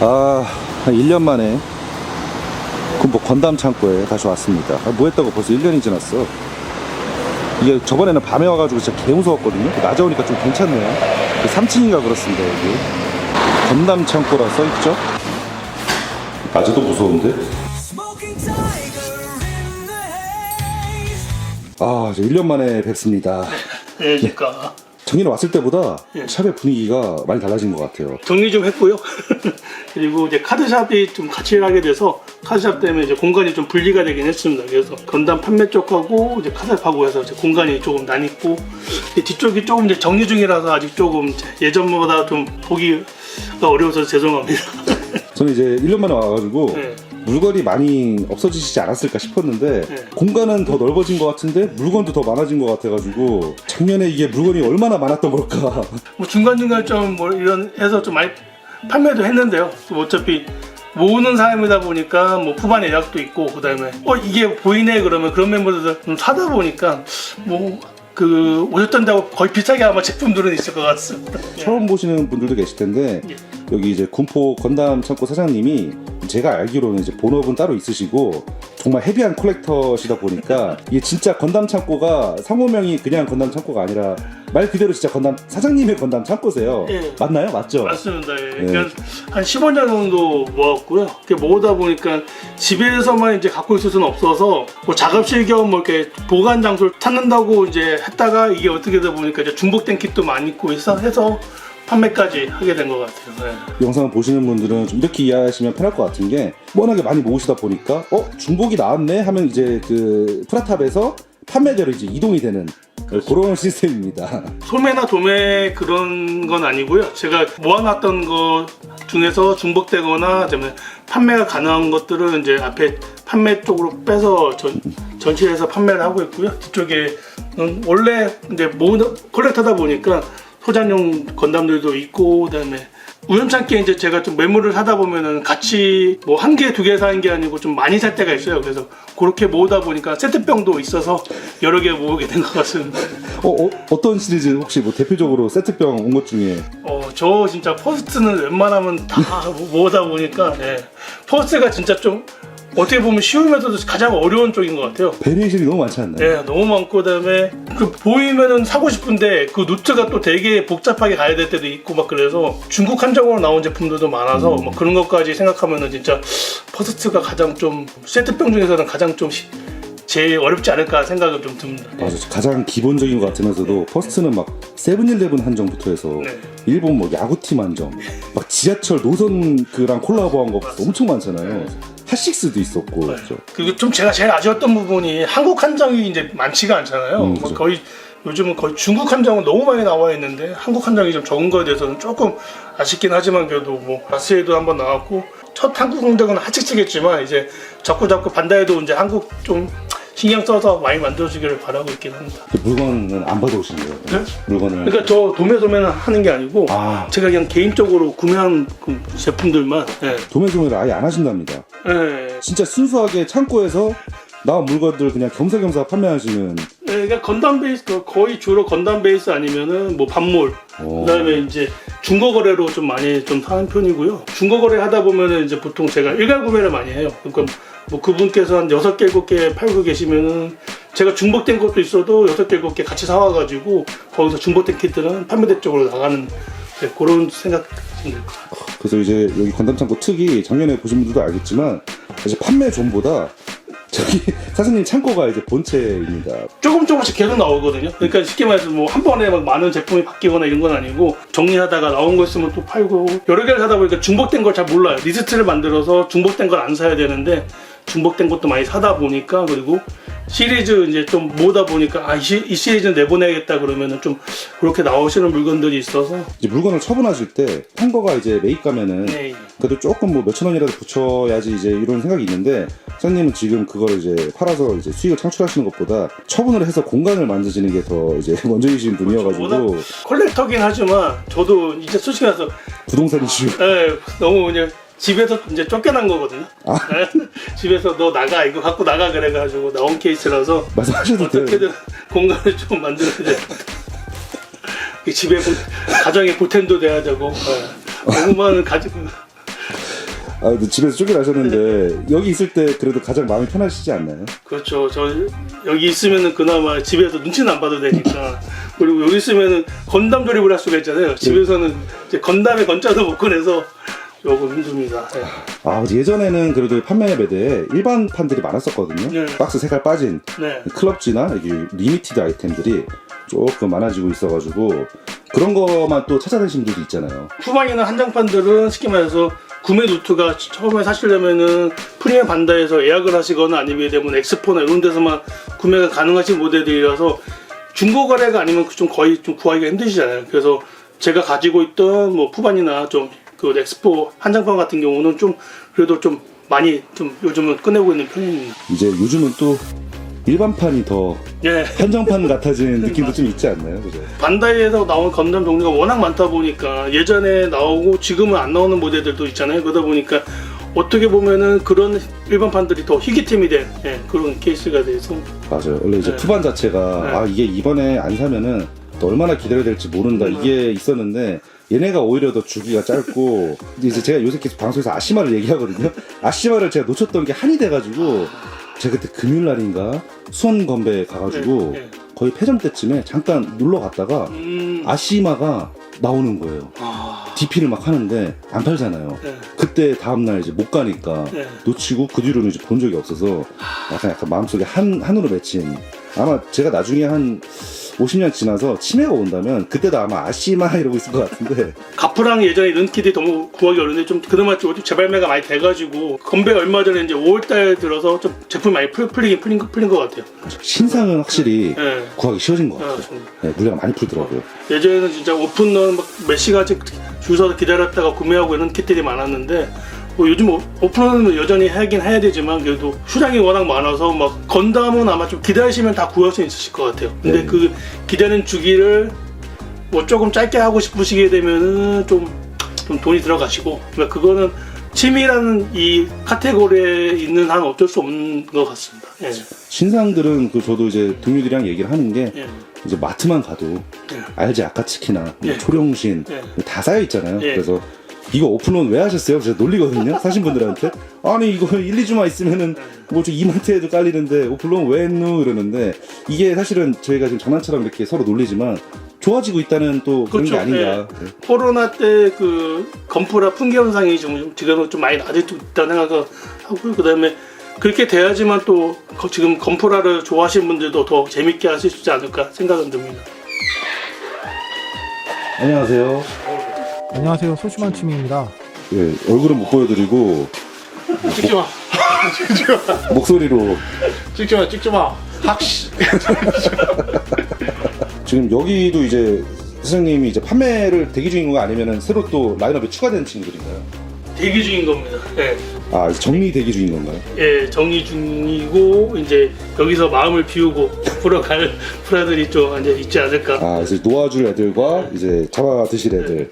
아, 한 1년 만에 군포 건담 창고에 다시 왔습니다. 아, 뭐 했다고 벌써 1년이 지났어. 이게 저번에는 밤에 와가지고 진짜 개 무서웠거든요. 낮에 오니까 좀 괜찮네요. 3층인가 그렇습니다, 여기. 건담 창고라 써있죠? 낮에도 무서운데? 아, 이제 1년 만에 뵙습니다. 예, 그러니까 작년에 왔을 때보다 예. 샵의 분위기가 많이 달라진 것 같아요. 정리 좀 했고요. 그리고 이제 카드샵이 좀 같이 하게 돼서 카드샵 때문에 이제 공간이 좀 분리가 되긴 했습니다. 그래서 건담 판매 쪽하고 이제 카드샵하고 해서 이제 공간이 조금 나뉘고 뒤쪽이 조금 이제 정리 중이라서 아직 조금 이제 예전보다 좀 보기가 어려워서 죄송합니다. 저는 이제 1년 만에 와가지고 네. 물건이 많이 없어지시지 않았을까 싶었는데 네. 공간은 더 넓어진 것 같은데 물건도 더 많아진 것 같아가지고 작년에 이게 물건이 얼마나 많았던 걸까 뭐 중간중간 좀 뭐 이런 해서 좀 많이 판매도 했는데요. 뭐 어차피 모으는 사람이다 보니까 뭐 후반 예약도 있고 그다음에 어 이게 보이네 그러면 그런 멤버들 좀 사다 보니까 뭐 그 오셨던 데하고 거의 비슷하게 아마 제품들은 있을 것 같습니다. 예. 처음 보시는 분들도 계실 텐데 예. 여기 이제 군포 건담 창고 사장님이 제가 알기로는 이제 본업은 따로 있으시고 정말 헤비한 콜렉터시다 보니까 이게 진짜 건담 창고가 상호명이 그냥 건담 창고가 아니라 말 그대로 진짜 건담 사장님의 건담 창고세요. 예. 맞나요? 맞죠? 맞습니다. 예. 네. 그러니까 한 15년 정도 모았고요. 이렇게 모으다 보니까 집에서만 이제 갖고 있을 수는 없어서 뭐 작업실 겸 뭐 이렇게 보관 장소를 찾는다고 이제 했다가 이게 어떻게 되다 보니까 이제 중복된 kit도 많이 있고 해서 해서 판매까지 하게 된 것 같아요. 네. 영상을 보시는 분들은 좀 이렇게 이해하시면 편할 것 같은 게 워낙에 많이 모으시다 보니까 어 중복이 나왔네 하면 이제 그 프라탑에서 판매대로 이제 이동이 되는 그런 시스템입니다. 소매나 도매 그런 건 아니고요. 제가 모아놨던 것 중에서 중복되거나 아니면 판매가 가능한 것들은 이제 앞에 판매 쪽으로 빼서 전, 전시해서 판매를 하고 있고요. 뒤쪽에는 원래 이제 모으는 컬렉터다 보니까 소장용 건담들도 있고 그다음에 우연찮게 이제 제가 좀 매물을 사다 보면은 같이 뭐 한 개, 두 개 사는 게 아니고 좀 많이 살 때가 있어요. 그래서 그렇게 모으다 보니까 세트병도 있어서 여러 개 모으게 된 것 같습니다. 어, 어, 떤 시리즈 혹시 뭐 대표적으로 세트병 온 것 중에 어, 저 진짜 퍼스트는 웬만하면 다 모으다 보니까 네. 퍼스트가 진짜 좀 어떻게 보면 쉬우면서도 가장 어려운 쪽인 것 같아요. 베리에이션이 너무 많지 않나요? 네, 너무 많고 그다음에 그 보이면은 사고 싶은데 그 노트가 또 되게 복잡하게 가야 될 때도 있고 막 그래서 중국 한정으로 나온 제품들도 많아서 뭐 그런 것까지 생각하면은 진짜 퍼스트가 가장 좀 세트병 중에서는 가장 좀 시- 제일 어렵지 않을까 생각은 좀 듭니다. 맞아 가장 기본적인 것 같으면서도 퍼스트는 막 세븐일레븐 한정부터 해서 네. 일본 뭐 야구팀 한정 막 지하철 노선 그랑 콜라보한 거 엄청 많잖아요 핫식스도 있었고 그렇죠. 그리고 좀 제가 제일 아쉬웠던 부분이 한국 한정이 이제 많지가 않잖아요. 음, 뭐 그죠. 거의 요즘은 거의 중국 한정은 너무 많이 나와 있는데 한국 한정이 좀 적은 거에 대해서는 조금 아쉽긴 하지만 그래도 뭐 아스에도 한번 나왔고 첫 한국 한정은 하치치겠지만 이제 자꾸 자꾸 반다이도 이제 한국 좀 신경 써서 많이 만들어주기를 바라고 있긴 합니다. 그 물건은 안 받아오신 거예요? 네? 물건을 그러니까 저 도매 도매는 하는 게 아니고 아. 제가 그냥 개인적으로 구매한 그 제품들만 예. 도매 소매를 아예 안 하신답니다 예. 진짜 순수하게 창고에서 나온 물건들 그냥 겸사겸사 판매하시는 네, 그러니까 건담 베이스 그 거의 주로 건담 베이스 아니면은 뭐 반몰 오. 그다음에 이제 중고 거래로 좀 많이 좀 사는 편이고요. 중고 거래 하다 보면은 이제 보통 제가 일괄 구매를 많이 해요. 그러니까 뭐 그분께서 한 여섯 개 일곱 개 팔고 계시면은 제가 중복된 것도 있어도 여섯 개 일곱 개 같이 사와 가지고 거기서 중복된 키트는 판매대 쪽으로 나가는 네, 그런 생각 듭니다. 그래서 이제 여기 건담 창고 특이 작년에 보신 분들도 알겠지만 사실 판매 존보다 저기 사장님 창고가 이제 본체입니다. 조금 조금씩 계속 나오거든요. 그러니까 쉽게 말해서 뭐 한 번에 막 많은 제품이 바뀌거나 이런 건 아니고 정리하다가 나온 거 있으면 또 팔고 여러 개를 사다 보니까 중복된 걸 잘 몰라요. 리스트를 만들어서 중복된 걸 안 사야 되는데 중복된 것도 많이 사다 보니까 그리고 시리즈 이제 좀 모으다 보니까 아, 이, 시, 이 시리즈는 내보내야겠다 그러면은 좀 그렇게 나오시는 물건들이 있어서. 이제 물건을 처분하실 때 한거가 이제 매입 가면은 네. 그래도 조금 뭐 몇천 원이라도 붙여야지 이제 이런 생각이 있는데 사장님은 지금 그걸 이제 팔아서 이제 수익을 창출하시는 것보다 처분을 해서 공간을 만드시는 게 더 이제 먼저이신 분이어가지고. 워낙 컬렉터긴 하지만 저도 이제 솔직히 말해서 부동산 이슈 네, 너무 그냥 집에서 이제 쫓겨난 거거든요. 아. 네, 집에서 너 나가 이거 갖고 나가 그래가지고 나온 케이스라서 말씀하셔도 돼요. 어떻게든 공간을 좀 만들어야 돼. 이 집에 보- 가정에 보탬도 돼야 되고 네. 너무 많은 가지고 아, 근데 집에서 쫓겨나셨는데 여기 있을 때 그래도 가장 마음이 편하시지 않나요? 그렇죠. 저 여기 있으면은 그나마 집에서 눈치는 안 봐도 되니까. 그리고 여기 있으면은 건담 조립을 할 수가 있잖아요. 집에서는 이제 건담의 건자도 못 꺼내서 조금 힘듭니다. 예. 아 예전에는 그래도 판매 매대에 일반 판들이 많았었거든요. 네. 박스 색깔 빠진 네. 클럽지나 여기 리미티드 아이템들이 조금 많아지고 있어가지고 그런 거만 또 찾아다니시는 분들도 있잖아요. 후반이나 한정판들은 쉽게 말해서 구매 루트가 처음에 사시려면은 프리미엄 반다에서 예약을 하시거나 아니면 되면 엑스포나 이런 데서만 구매가 가능하신 모델들이라서 중고 거래가 아니면 좀 거의 좀 구하기가 힘드시잖아요. 그래서 제가 가지고 있던 뭐 푸반이나 좀 그 엑스포 한정판 같은 경우는 좀 그래도 좀 많이 좀 요즘은 꺼내고 있는 편입니다. 이제 요즘은 또 일반판이 더 예. 한정판 같아지는 느낌도 좀 있지 않나요? 그죠? 반다이에서 나온 건담 종류가 워낙 많다 보니까 예전에 나오고 지금은 안 나오는 모델들도 있잖아요. 그러다 보니까 어떻게 보면은 그런 일반판들이 더 희귀템이 된 예, 그런 케이스가 돼서 맞아요. 원래 이제 네. 푸반 자체가 네. 아 이게 이번에 안 사면은 또 얼마나 기다려야 될지 모른다 음. 이게 있었는데 얘네가 오히려 더 주기가 짧고 근데 이제 제가 요새 계속 방송에서 아시마를 얘기하거든요. 아시마를 제가 놓쳤던 게 한이 돼가지고 제가 그때 금요일 날인가 수원 건배 가가지고 네, 네. 거의 패점 때쯤에 잠깐 놀러 갔다가 음, 아시마가 나오는 거예요. 아, DP를 막 하는데 안 팔잖아요. 네. 그때 다음날 이제 못 가니까 네. 놓치고 그 뒤로는 이제 본 적이 없어서 약간 약간 마음속에 한 한으로 맺힌 아마 제가 나중에 한 50년 지나서 치매가 온다면 그때도 아마 아시마 이러고 있을 것 같은데 가프랑 예전에 른키디 너무 구하기 어려운데 좀 그나마 좀 재발매가 많이 돼가지고 건배 얼마 전에 이제 5월달 들어서 좀 제품이 많이 풀, 풀리긴 풀린, 것- 풀린 것 같아요. 신상은 확실히 예. 구하기 쉬워진 것 아, 같아요. 좀. 네, 물량 많이 풀더라고요. 예전에는 진짜 오픈 넣은 몇 시간씩 줄 서서 기다렸다가 구매하고 이런 kit들이 많았는데 뭐 요즘 오- 오픈은 여전히 하긴 해야 되지만 그래도 수량이 워낙 많아서 막 건담은 아마 좀 기다리시면 다 구할 수 있으실 것 같아요. 근데 네. 그 기다리는 주기를 뭐 조금 짧게 하고 싶으시게 되면은 좀, 좀 돈이 들어가시고 그러니까 그거는 취미라는 이 카테고리에 있는 한 어쩔 수 없는 것 같습니다. 예. 신상들은 그 저도 이제 동료들이랑 얘기를 하는 게 예. 이제 마트만 가도 예. 알지 아카츠키나 뭐 예. 초령신 예. 다 쌓여 있잖아요. 예. 그래서 이거 오픈런 왜 하셨어요? 제가 놀리거든요. 사신 분들한테 아니 이거 1, 2주만 있으면은 뭐좀 이마트에도 깔리는데 오픈런 왜 했누 이러는데 이게 사실은 저희가 지금 장난처럼 이렇게 서로 놀리지만 좋아지고 있다는 또 그런 게 그렇죠. 아닌가. 네. 코로나 때 그 건프라 풍계 현상이 좀 지금은 좀 많이 낮아지고 있다는 생각을 하고요. 그다음에 그렇게 돼야지만 또 거- 지금 건프라를 좋아하시는 분들도 더 재밌게 하실 수 있지 않을까 생각은 듭니다. 안녕하세요. 안녕하세요. 소심한 취미입니다. 예, 얼굴은 못 보여드리고 찍지 마. 목소리로 찍지 마. 찍지 마. 학시. 지금 여기도 이제 사장님이 이제 판매를 대기 중인 건가 아니면은 새로 또 라인업에 추가된 친구들인가요? 대기 중인 겁니다. 예, 아 정리 대기 중인 건가요? 예, 정리 중이고 이제 여기서 마음을 비우고 앞으로 갈 프라들이 좀 이제 있지 않을까. 아 이제 놓아줄 애들과 이제 잡아 드실 애들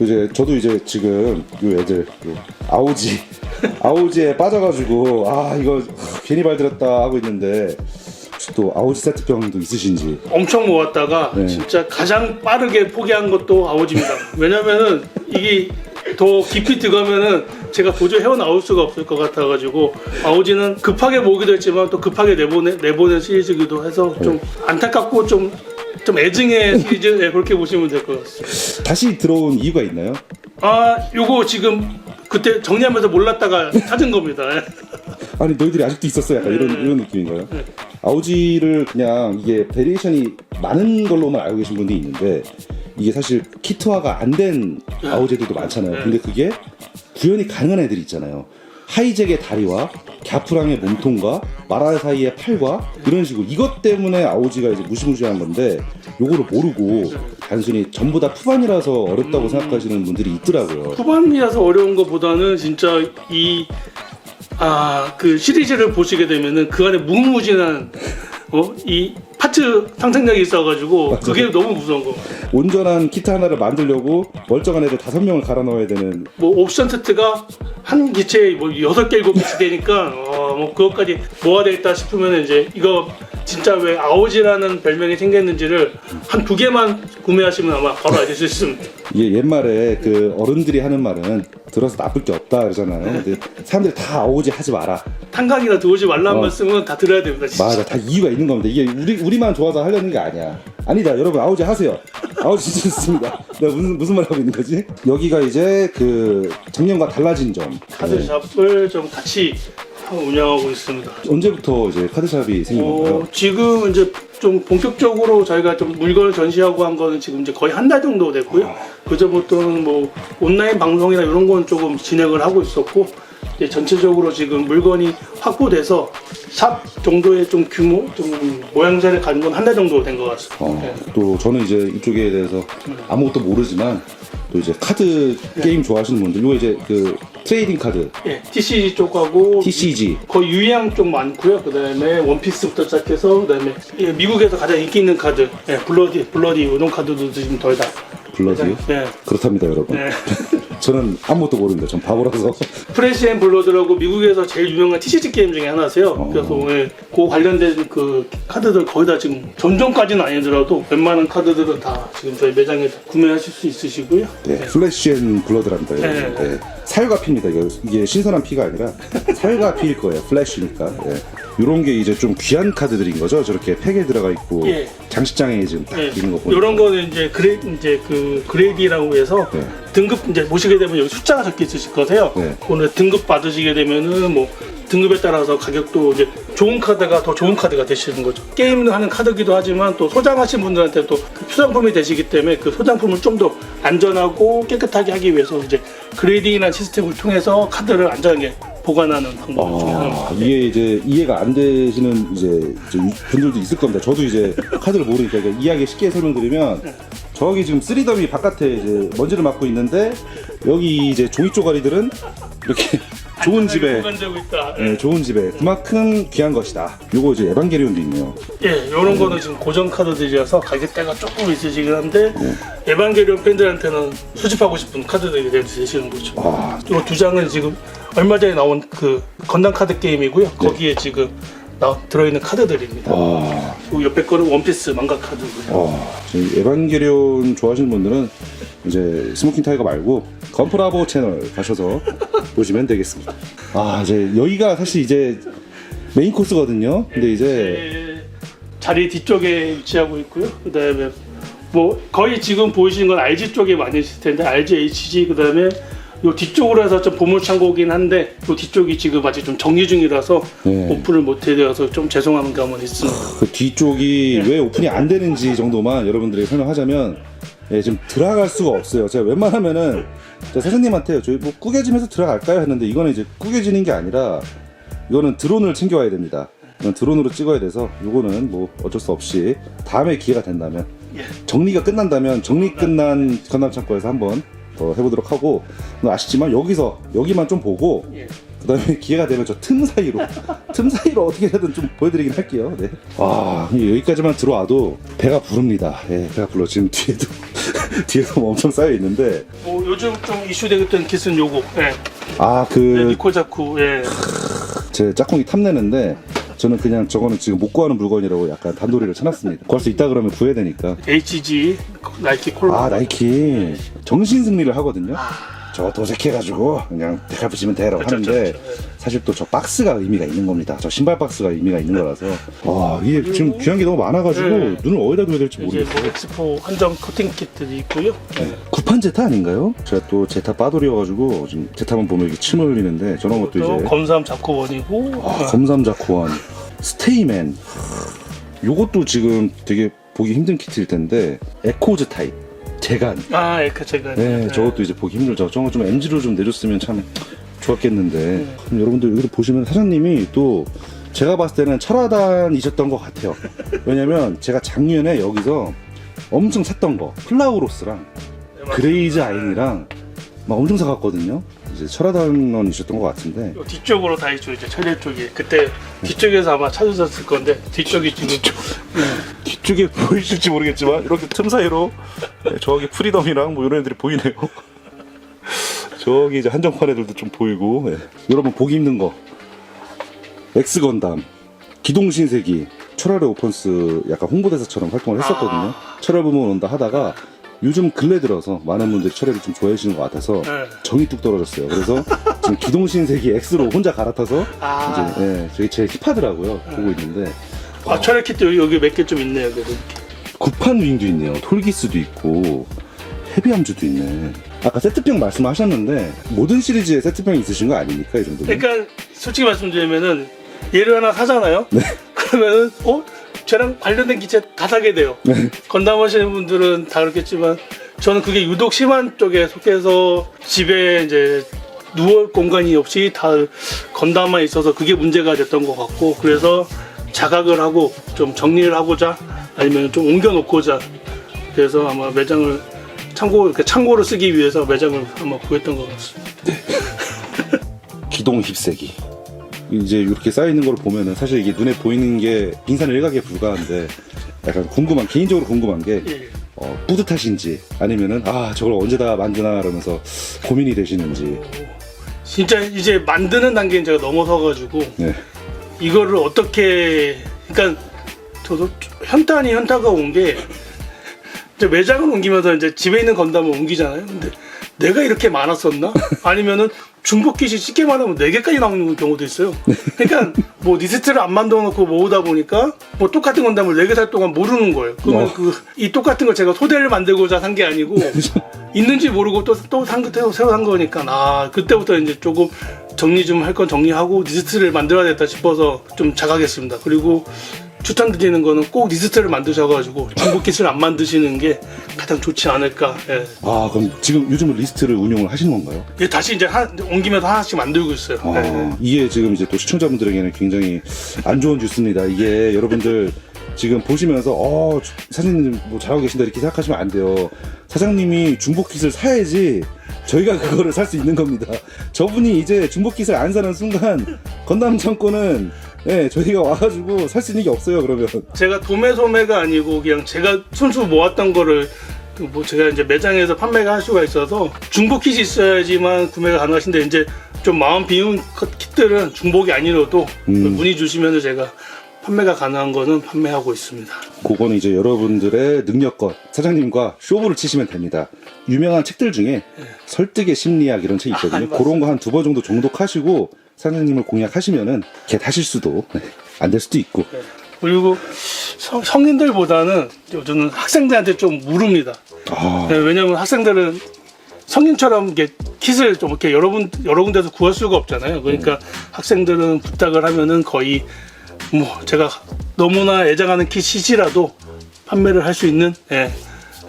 이제 저도 이제 지금 요 애들 요 아오지 아오지에 빠져가지고 아 이거 하, 괜히 발들었다 하고 있는데 혹시 또 아오지 세트병도 있으신지 엄청 모았다가 네. 진짜 가장 빠르게 포기한 것도 아오지입니다. 왜냐면은 이게 더 깊이 들어가면은 제가 도저히 헤어나올 수가 없을 것 같아가지고 아오지는 급하게 모으기도 했지만 또 급하게 내보내, 내보낸 시리즈기도 해서 좀 안타깝고 좀, 좀 애증의 시리즈 네, 그렇게 보시면 될 것 같습니다. 다시 들어온 이유가 있나요? 아 요거 지금 그때 정리하면서 몰랐다가 찾은 겁니다. 아니 너희들이 아직도 있었어 약간 이런 이런 느낌인가요? 아오지를 그냥 이게 베리에이션이 많은 걸로만 알고 계신 분들이 있는데 이게 사실 키트화가 안 된 아오제들도 많잖아요. 근데 그게 구현이 가능한 애들이 있잖아요. 하이잭의 다리와 갸프랑의 몸통과 마라 사이의 팔과 이런 식으로 이것 때문에 아오지가 이제 무시무시한 건데 요거를 모르고 단순히 전부 다 푸반이라서 어렵다고 생각하시는 분들이 있더라고요. 후반이라서 어려운 것보다는 진짜 이 아 그 시리즈를 보시게 되면은 그 안에 무궁무진한 어 이 파츠 상상력이 있어가지고 그게 너무 무서운 거. 온전한 키트 하나를 만들려고 멀쩡한 애들 다섯 명을 갈아 넣어야 되는 뭐 옵션 세트가 한 기체에 뭐 여섯 개 일곱 개씩 되니까 어 뭐 그것까지 모아야 되겠다 싶으면 이제 이거 진짜 왜 아오지라는 별명이 생겼는지를 한 두 개만 구매하시면 아마 바로 아실 수 있습니다. 이게 옛말에 그 어른들이 하는 말은 들어서 나쁠 게 없다 그러잖아요. 근데 사람들이 다 아오지 하지 마라. 탄각이나 들어오지 말라는 어. 말씀은 다 들어야 됩니다. 진짜. 맞아, 다 이유가 있는 겁니다. 이게 우리 우리만 좋아서 하려는 게 아니야. 아니다, 여러분 아오지 하세요. 아오지 진짜 좋습니다. 내가 무슨 무슨 말 하고 있는 거지? 여기가 이제 그 작년과 달라진 점. 네. 카드샵을 좀 같이 운영하고 있습니다. 언제부터 이제 카드샵이 생긴 어, 건가요? 지금 이제 좀 본격적으로 저희가 좀 물건을 전시하고 한 거는 지금 이제 거의 한 달 정도 됐고요. 그 전부터는 뭐 온라인 방송이나 이런 건 조금 진행을 하고 있었고 이제 전체적으로 지금 물건이 확보돼서 샵 정도의 좀 규모, 좀 모양새를 가진 건 한 달 정도 된 것 같습니다. 어, 네. 또 저는 이제 이쪽에 대해서 아무것도 모르지만 또 이제 카드 게임 좋아하시는 분들, 이거 이제 그 트레이딩 카드 예, TCG 쪽하고 TCG 거의 유의양 쪽 많고요. 그다음에 원피스부터 시작해서 그다음에 예, 미국에서 가장 인기 있는 카드, 예, 블러디, 블러디 이런 카드도 지금 거의 다. 블러드요? 예, 그렇답니다, 여러분. 네. 저는 아무것도 모릅니다. 전 바보라서. 프레시 앤 블러드라고 미국에서 제일 유명한 TCG 게임 중에 하나세요. 그래서 예, 그 관련된 그 카드들 거의 다 지금 전종까지는 아니더라도 웬만한 카드들은 다 지금 저희 매장에 구매하실 수 있으시고요. 네, 플래시 앤 블러드랍니다. 네. 네. 살과 피입니다. 이게, 이게 신선한 피가 아니라 살과 피일 거예요. 플래시니까. 이런 게 이제 좀 귀한 카드들인 거죠. 저렇게 팩에 들어가 있고 예. 장식장에 지금 딱 예, 있는 거 보니까. 이런 거는 이제 그레 이제 그 그레이디라고 해서 네. 등급 이제 보시게 되면 여기 숫자가 적혀 있으실 거세요. 네. 오늘 등급 받으시게 되면은 뭐 등급에 따라서 가격도 이제 좋은 카드가 더 좋은 카드가 되시는 거죠. 게임을 하는 카드기도 하지만 또 소장하신 분들한테 또그 소장품이 되시기 때문에 그 소장품을 좀 더 안전하고 깨끗하게 하기 위해서 이제 그레이딩이라는 시스템을 통해서 카드를 안전하게 보관하는 방법 중에 하나입니다. 아, 이게 이제 이해가 안 되시는 이제 이제 분들도 있을 겁니다. 저도 이제 카드를 모르니까 이거 이해하기 쉽게 설명드리면 저기 지금 쓰리더미 바깥에 이제 먼지를 맡고 있는데 여기 이제 종이 쪼가리들은 이렇게 좋은 집에 보관되고 있다. 네, 좋은 집에 그만큼 귀한 것이다. 요거 이제 에반게리온도 있네요. 예, 이런 거는 지금 고정 카드들이라서 가격대가 조금 있으시긴 한데 네. 에반게리온 팬들한테는 수집하고 싶은 카드들이 되시는 거죠. 아, 이두 장은 지금 얼마 전에 나온 그 건담 카드 게임이고요. 거기에 지금 나, 들어있는 카드들입니다. 아, 그리고 옆에 거는 원피스 망가 카드고요. 아, 저희 에반게리온 좋아하시는 분들은 이제 스모킹 타이거 말고 건프라보 채널 가셔서 보시면 되겠습니다. 아, 이제 여기가 사실 이제 메인 코스거든요. 근데 이제 예, 자리 뒤쪽에 위치하고 있고요. 그다음에 뭐 거의 지금 보이시는 건 RG 쪽에 많이 있을 텐데 RG, HG 그다음에 요 뒤쪽으로 해서 좀 보물 창고긴 한데 요 뒤쪽이 지금 아직 좀 정리 중이라서 네. 오픈을 못 해드려서 좀 죄송한 감은 있습니다. 그 뒤쪽이 왜 오픈이 안 되는지 정도만 여러분들에게 설명하자면 예, 지금 들어갈 수가 없어요. 제가 웬만하면은 제가 사장님한테 저희 뭐 구겨지면서 들어갈까요 했는데 이거는 이제 구겨지는 게 아니라 이거는 드론을 챙겨와야 됩니다. 이건 드론으로 찍어야 돼서 이거는 뭐 어쩔 수 없이 다음에 기회가 된다면 예. 정리가 끝난다면 정리 끝난 건담 창고에서 한번 더 해보도록 하고 아시지만 여기서 여기만 좀 보고 예. 그다음에 기회가 되면 저 틈 사이로 틈 사이로 어떻게든 좀 보여드리긴 할게요. 네. 와 여기까지만 들어와도 배가 부릅니다. 예, 배가 불러 지금 뒤에도 뒤에도 뭐 엄청 쌓여 있는데 뭐 요즘 좀 이슈되었던 기스는 요거, 예. 네, 아그 니콜 자쿠, 예. 제 짝꿍이 탐내는데 저는 그냥 저거는 지금 못 구하는 물건이라고 약간 단도리를 쳐놨습니다. 구할 수 있다 그러면 구해야 되니까. HG 나이키 콜라. 아 나이키 정신 승리를 하거든요. 저 도색해가지고 그냥 대가부시면 돼라고 그쵸, 하는데 그쵸, 그쵸. 사실 또 저 박스가 의미가 있는 겁니다. 저 신발 박스가 의미가 있는 거라서 와 이게 지금 귀한 게 너무 많아가지고 네. 눈을 어디다 둬야 될지 이제 모르겠어요. 뭐 엑스포 한정 커팅 키트도 있고요. 네. 구판 제타 아닌가요? 제가 또 제타 빠돌이어가지고 지금 제타만 보면 이게 침 흘리는데 저런 것도 또 이제 검삼 자코원이고 아, 검삼자코원 스테이맨 요것도 지금 되게 보기 힘든 키트일 텐데 에코즈 타입 재간 아 에크 제가 네, 저것도 이제 보기 힘들죠. 저거 좀 MG로 좀 내줬으면 참 좋았겠는데. 네. 그럼 여러분들 여기 보시면 사장님이 또 제가 봤을 때는 철화단이셨던 것 같아요. 왜냐면 제가 작년에 여기서 엄청 샀던 거 플라우로스랑 그레이즈 아인이랑 막 엄청 사갔거든요. 이제 철화단원이셨던 것 같은데. 요 뒤쪽으로 다 있죠 이제 철일 쪽이 그때 뒤쪽에서 아마 찾으셨을 건데 뒤쪽이 지금 뒤쪽에 보이실지 모르겠지만 이렇게 틈 사이로 네, 저기 프리덤이랑 뭐 이런 애들이 보이네요. 저기 이제 한정판 애들도 좀 보이고 예. 여러분 보기 힘든 거 엑스 건담 기동신세기 철혈의 오펀스 약간 홍보대사처럼 활동을 했었거든요. 아. 철혈 부문 온다 하다가 요즘 근래 들어서 많은 분들이 철혈을 좀 좋아해 주시는 것 같아서 네. 정이 뚝 떨어졌어요. 그래서 지금 기동신세기 X로 혼자 갈아타서 아. 이제 예, 저희 제일 힙하더라고요. 보고 있는데 아, 철의 키트 여기, 몇 개 좀 있네요. 그래도. 구판 윙도 있네요. 톨기스도 있고 헤비함주도 있네. 아까 세트병 말씀하셨는데 모든 시리즈에 세트병이 있으신 거 아닙니까 이 정도면? 그러니까 솔직히 말씀드리면은 얘를 하나 사잖아요. 네. 그러면은 어 쟤랑 관련된 기체 다 사게 돼요. 네. 건담 하시는 분들은 다 그렇겠지만 저는 그게 유독 심한 쪽에 속해서 집에 이제 누울 공간이 없이 다 건담만 있어서 그게 문제가 됐던 것 같고 그래서 자각을 하고 좀 정리를 하고자 아니면 좀 옮겨놓고자 그래서 아마 매장을 참고 이렇게 창고를 쓰기 위해서 매장을 아마 구했던 것 같습니다. 기동 힙세기. 이제 이렇게 쌓여 있는 걸 보면은 사실 이게 눈에 보이는 게 빙산 일각에 불과한데 약간 궁금한 개인적으로 궁금한 게 예. 어, 뿌듯하신지 아니면은 아 저걸 언제 다 만드나 그러면서 고민이 되시는지 진짜 이제 만드는 단계는 제가 넘어서가지고 네. 이거를 어떻게 그러니까 저도 현탄이 현타가 온 게 이제 매장을 옮기면서 이제 집에 있는 건담을 옮기잖아요. 근데 내가 이렇게 많았었나? 아니면은 중복기시 쉽게 말하면 4개까지 나오는 경우도 있어요. 그러니까 뭐 리스트를 안 만들어 놓고 모으다 보니까 뭐 똑같은 건담을 4개 살 동안 모르는 거예요. 그러면 어. 그이 똑같은 걸 제가 소대를 만들고자 산 게 아니고 있는지 모르고 또 또산 새로 새로 산 거니까 아 그때부터 이제 조금 정리 좀 할 건 정리하고 리스트를 만들어야 겠다 싶어서 좀 자각했습니다. 그리고 추천드리는 거는 꼭 리스트를 만드셔가지고 중복 기술 안 만드시는 게 가장 좋지 않을까. 예. 아 그럼 지금 요즘은 리스트를 운영을 하시는 건가요? 예, 다시 이제 한, 옮기면서 하나씩 만들고 있어요. 아, 예. 이게 지금 이제 또 시청자분들에게는 굉장히 안 좋은 뉴스입니다. 이게 여러분들 지금 보시면서 어 사장님 뭐 잘하고 계신다 이렇게 생각하시면 안 돼요. 사장님이 중복 킷을 사야지 저희가 그거를 살 수 있는 겁니다. 저분이 이제 중복 킷을 안 사는 순간 건담 창고는 예, 저희가 와가지고 살 수 있는 게 없어요. 그러면 제가 도매 소매가 아니고 그냥 제가 순수 모았던 거를 그뭐 제가 이제 매장에서 판매가 할 수가 있어서 중복 킷이 있어야지만 구매가 가능하신데 이제 좀 마음 비운 컷- kit들은 중복이 아니라도 음. 문의 주시면 제가 판매가 가능한 거는 판매하고 있습니다. 그거는 이제 여러분들의 능력껏 사장님과 쇼부를 치시면 됩니다. 유명한 책들 중에 설득의 심리학 이런 책이 있거든요. 아, 그런 거 한 두 번 정도 정독하시고 사장님을 공략하시면은 걔 다실 수도 네, 안될 수도 있고 그리고 성, 성인들보다는 저는 학생들한테 좀 물읍니다. 아, 네, 왜냐면 학생들은 성인처럼 이게 킷을 좀 이렇게 여러 군 여러 군데서 구할 수가 없잖아요. 그러니까 학생들은 부탁을 하면은 거의 뭐 제가 너무나 애정하는 킷이지라도 판매를 할 수 있는 예.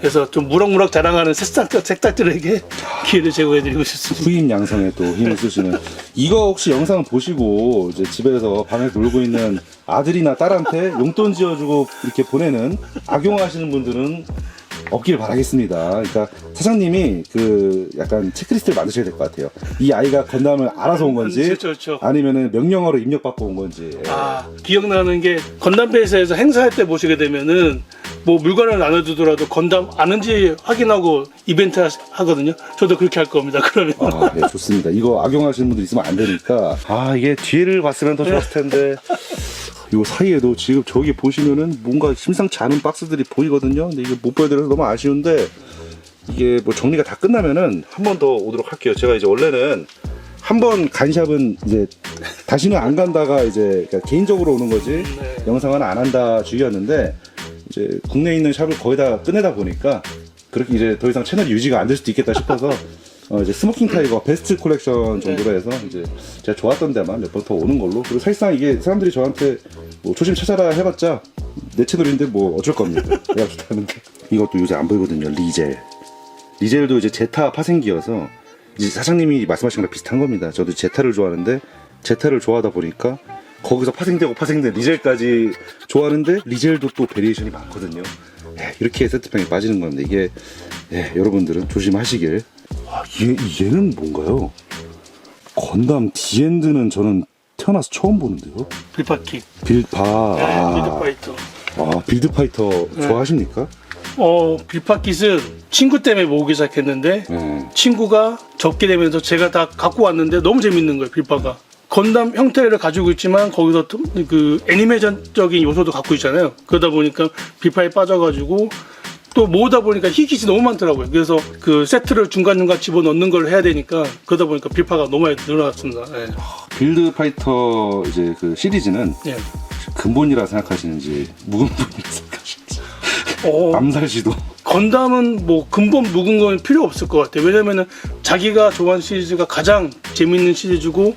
그래서 좀 무럭무럭 자랑하는 새싹 색닥들에게 기회를 제공해드리고 싶습니다. 후임 양성에 또 힘을 쓰시는 이거 혹시 영상 보시고 이제 집에서 방에서 놀고 있는 아들이나 딸한테 용돈 지어주고 이렇게 보내는 악용하시는 분들은 없길 바라겠습니다. 그러니까 사장님이 그 약간 체크리스트를 만드셔야 될 것 같아요. 이 아이가 건담을 알아서 온 건지 그렇죠, 그렇죠. 아니면은 명령어로 입력받고 온 건지. 아 기억나는 게 건담베이스에서 행사할 때 보시게 되면은 뭐 물건을 나눠주더라도 건담 아는지 확인하고 이벤트 하- 하거든요. 저도 그렇게 할 겁니다. 그러면 아, 네, 좋습니다. 이거 악용하시는 분들 있으면 안 되니까. 아, 이게 뒤를 봤으면 더 좋았을 텐데. 요 사이에도 지금 저기 보시면은 뭔가 심상치 않은 박스들이 보이거든요. 근데 이게 못 보여드려서 너무 아쉬운데 이게 뭐 정리가 다 끝나면은 한 번 더 오도록 할게요. 제가 이제 원래는 한 번 간샵은 이제 다시는 안 간다가 이제 그러니까 개인적으로 오는 거지 네. 영상은 안 한다 주의였는데 이제 국내에 있는 샵을 거의 다 끝내다 보니까 그렇게 이제 더 이상 채널이 유지가 안 될 수도 있겠다 싶어서 어 이제 스모킹 타이거 베스트 콜렉션 정도로 해서 이제 제가 좋았던 데만 몇 번 더 오는 걸로. 그리고 사실상 이게 사람들이 저한테 뭐 조심 찾아라 해봤자 내 채널인데 뭐 어쩔 겁니다. 내가 좋다는데 이것도 요새 안 보이거든요 리젤. 리젤도 이제 제타 파생기여서 이제 사장님이 말씀하신 거랑 비슷한 겁니다. 저도 제타를 좋아하는데 제타를 좋아하다 보니까 거기서 파생되고 파생된 리젤까지 좋아하는데 리젤도 또 베리에이션이 많거든요. 예, 이렇게 세트평에 빠지는 건데 이게 예, 여러분들은 조심하시길. 아, 얘, 얘는 뭔가요? 건담 디엔드는 저는 태어나서 처음 보는데요. 빌파킥, 빌파. 네, 아, 빌드파이터. 아, 빌드 파이터 좋아하십니까? 어 빌파킷은 친구 때문에 모으기 시작했는데 예. 친구가 접게 되면서 제가 다 갖고 왔는데 너무 재밌는 거예요 빌파가. 건담 형태를 가지고 있지만 거기서 또그 애니메이션적인 요소도 갖고 있잖아요. 그러다 보니까 비파에 빠져가지고 또 모으다 보니까 희귀이 너무 많더라고요. 그래서 그 세트를 중간중간 집어넣는 걸 해야 되니까 그러다 보니까 비파가 너무 많이 늘어났습니다. 예. 빌드 파이터 이제 그 시리즈는 예. 근본이라 생각하시는지 무근본이라 생각하시는지 어, 암살 시도 건담은 뭐 근본 묵은 건 필요 없을 것 같아요. 왜냐면은 자기가 좋아하는 시리즈가 가장 재밌는 시리즈고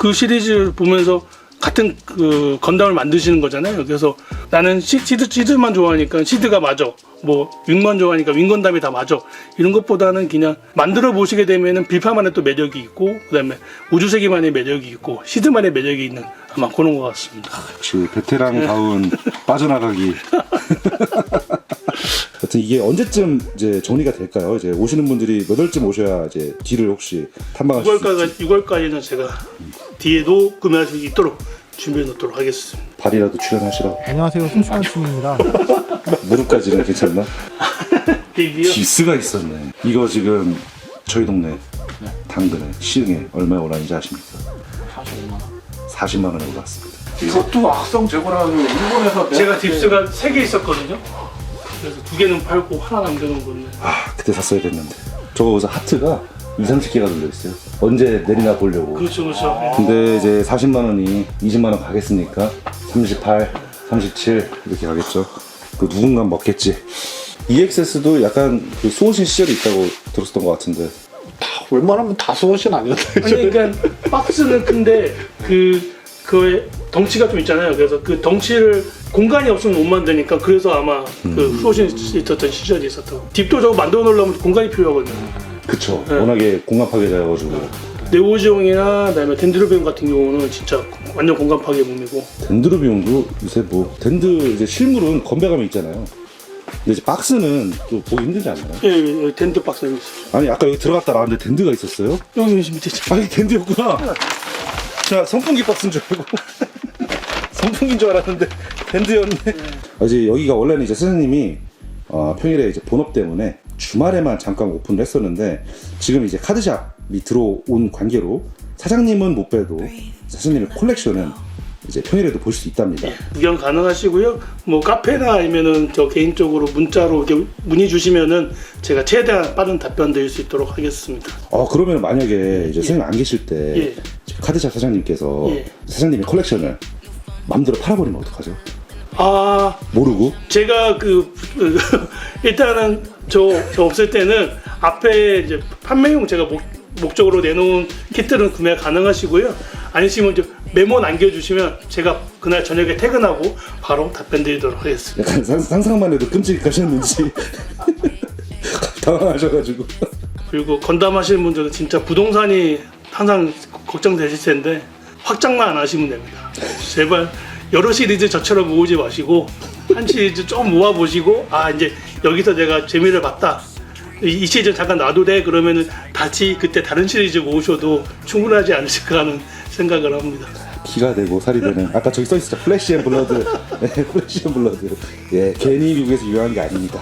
그 시리즈를 보면서 같은 그 건담을 만드시는 거잖아요. 그래서 나는 시, 시드 시드만 좋아하니까 시드가 맞아. 뭐 윙만 좋아하니까 윙건담이 다 맞아. 이런 것보다는 그냥 만들어 보시게 되면은 빌파만의 또 매력이 있고 그다음에 우주세계만의 매력이 있고 시드만의 매력이 있는 아마 그런 것 같습니다. 역시 베테랑다운 빠져나가기. 하여튼 이게 언제쯤 이제 정리가 될까요? 이제 오시는 분들이 몇 월쯤 오셔야 이제 뒤를 혹시 수 6월까지 있지? 6월까지는 제가 뒤에도 구매할 수 있도록 준비해 놓도록 하겠습니다. 발이라도 출연하시라고. 안녕하세요. 소심한춤입니다. 무릎까지는 괜찮나? 이게요. 기스가 있었네. 이거 지금 저희 동네 당근에 시흥에 얼마에 올랐는지 아십니까? 45만 원. 40만 원에 올랐습니다. 이것도 악성 재고라고 일본에서 제가 딥스가 3개 있었거든요. 그래서 두 개는 팔고 하나 남겨놓은 건데. 아 그때 샀어야 됐는데. 저거 여기서 하트가 2, 30개가 들려있어요. 언제 내리나 보려고. 그렇죠, 그렇죠. 근데 이제 40만 원이 20만 원 가겠으니까 38, 37 이렇게 가겠죠. 그 누군가 먹겠지. EXS도 약간 그 수호신 시절이 있다고 들었었던 것 같은데 웬만하면 다 수호신 아니었나? 아니, 그러니까 박스는 큰데 그, 그 덩치가 좀 있잖아요. 그래서 그 덩치를 공간이 없으면 못 만드니까 그래서 아마 그 수호신 있었던 시절이 있었다고. 딥도 저거 만들어 놓으려면 공간이 필요하거든요. 그쵸. 네. 워낙에 공간 파괴자여가지고 네오지용이나 그다음에 덴드로비움 같은 경우는 진짜 완전 공간 파괴 몸이고 덴드로 비용도 요새 뭐 덴드 이제 실물은 건배감이 있잖아요. 근데 이제 박스는 또 보기 힘들지 않나요? 예, 예, 예, 덴드 박스는 있어요. 아니 아까 여기 들어갔다 나왔는데 덴드가 있었어요? 여기 밑에 있죠. 아니 덴드였구나. 자 선풍기 박스인 줄 알고 선풍기인 줄 알았는데 덴드였네. 아, 이제 여기가 원래는 이제 선생님이 어, 평일에 이제 본업 때문에 주말에만 잠깐 오픈을 했었는데 지금 이제 카드샵이 들어온 관계로 사장님은 못 봬도 사장님의 콜렉션은 이제 평일에도 보실 수 있답니다. 구경 가능하시고요. 뭐 카페나 아니면은 저 개인적으로 문자로 이렇게 문의 주시면은 제가 최대한 빠른 답변 드릴 수 있도록 하겠습니다. 어 그러면 만약에 이제 선생님 안 계실 때 예. 카드샵 사장님께서 예. 사장님의 콜렉션을 마음대로 팔아버리면 어떡하죠? 아, 모르고 제가 그, 그 일단은 저, 저 없을 때는 앞에 이제 판매용 제가 목, 목적으로 내놓은 키트는 구매 가능하시고요. 아니시면 이제 메모 남겨주시면 제가 그날 저녁에 퇴근하고 바로 답변 드리도록 하겠습니다. 약간 상, 상상만 해도 끔찍하셨는지 당황하셔가지고 그리고 건담 하시는 분들은 진짜 부동산이 항상 걱정되실 텐데 확장만 안 하시면 됩니다. 제발 여러 시리즈 저처럼 모으지 마시고 한 시리즈 좀 모아 보시고 아 이제 여기서 내가 재미를 봤다. 이, 이 시리즈 잠깐 놔도 돼 그러면은 다시 그때 다른 시리즈 모으셔도 충분하지 않으실까 하는 생각을 합니다. 피가 되고 살이 되는 아까 저기 써 있었죠. 플래시 앤 블러드. 네, 플래시 앤 블러드. 예 괜히 미국에서 유명한 게 아닙니다